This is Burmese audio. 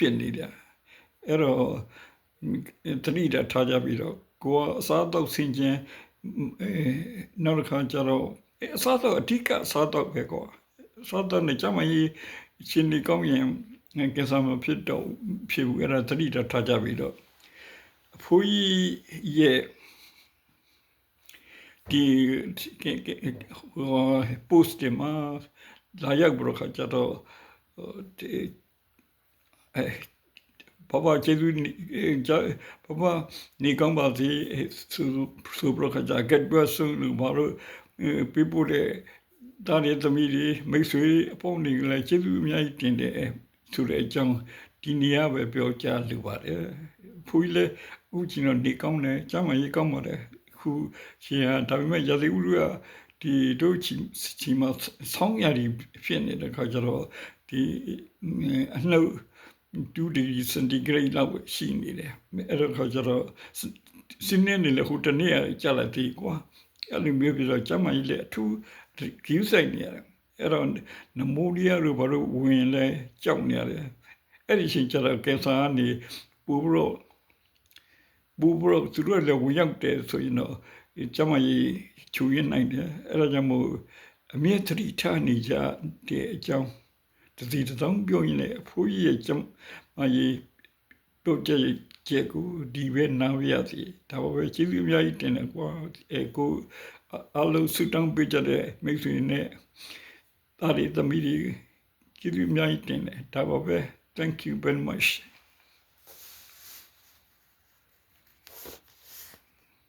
ဖြစ်နေတယ်အဲ့တော့တတိတာထားကြပြီးတော့ကိုကအစားတော့ဆင်ခြင်းအဲနောက်တစ်ခါကျတော့အစားတော့အဓိကအစားတော့ပဲကွာအစားတော့နေကြမကြီးရှင်ဒီကောင်းရင်ကဲစားမဖြစ်တော့ဖြစ်ဘူးအဲ့ဒါတတိတာထားကြပြီးတော့အဖိုးကြီးရဲ့ဒီဟို post မှာလာရောက်ပြီးတော့ခါကြတော့ဒီ အဲဘာဘာကျေးဇူးကြဘာဘာနေကောင်းပါစေသူသူဘရခကြ get well soon လို့ဘာလို့ပြပို့တဲ့တားတဲ့သမီးတွေမိတ်ဆွေအပေါင်းတွေလည်းကျေးဇူးအများကြီးတင်တယ်ဆိုတဲ့အကြောင်းဒီနေရာပဲပြောကြားလိုပါတယ်ဖူးလေဦးချင်တော့နေကောင်းတယ်ကျမ်းမကြီးကောင်းပါတယ်ခုရှင်ဟာဒါပေမဲ့ရာသီဥတုကဒီတို့ချီချီမဆောင်းရည်ဖြစ်နေတဲ့ခါကျတော့ဒီအနှုတ် 2 degree centigrade လောက်ရှိနေတယ်အဲ့တော့ခါကျတော့စင်းနေလေဟိုတနေ့ကြာလာပြီကွာအဲ့လိုမျိုးပြီးတော့ကျမကြီးလည်းအထူးကြီးဆိုင်နေရတယ်အဲ့တော့နမိုးလီယာလိုဘာလို့ဝင်လဲကြောက်နေရတယ်အဲ့ဒီချိန်ကျတော့ကင်ဆာကနေပူပြီးတော့ပူပြီးတော့သူတို့လည်းဝင်ရောက်တယ်ဆိုရင်တော့ကျမကြီးချူရင်နိုင်တယ်အဲ့ဒါကြောင့်မို့အမြဲတတိထားနေကြတဲ့အကြောင်း တတိတောင်းပြောရင်လည်းအဖိုးကြီးရဲ့ကျမကြီးတို့ကြည့်ကြည့်ကိုဒီပဲနားရစီဒါပဲကျေးဇူးအများကြီးတင်တယ်ကွာအဲကိုအလုံးစုတောင်းပေးကြတဲ့မိတ်ဆွေနဲ့တာရီသမီးကြီးကျေးဇူးအများကြီးတင်တယ်ဒါပါပဲ thank you very much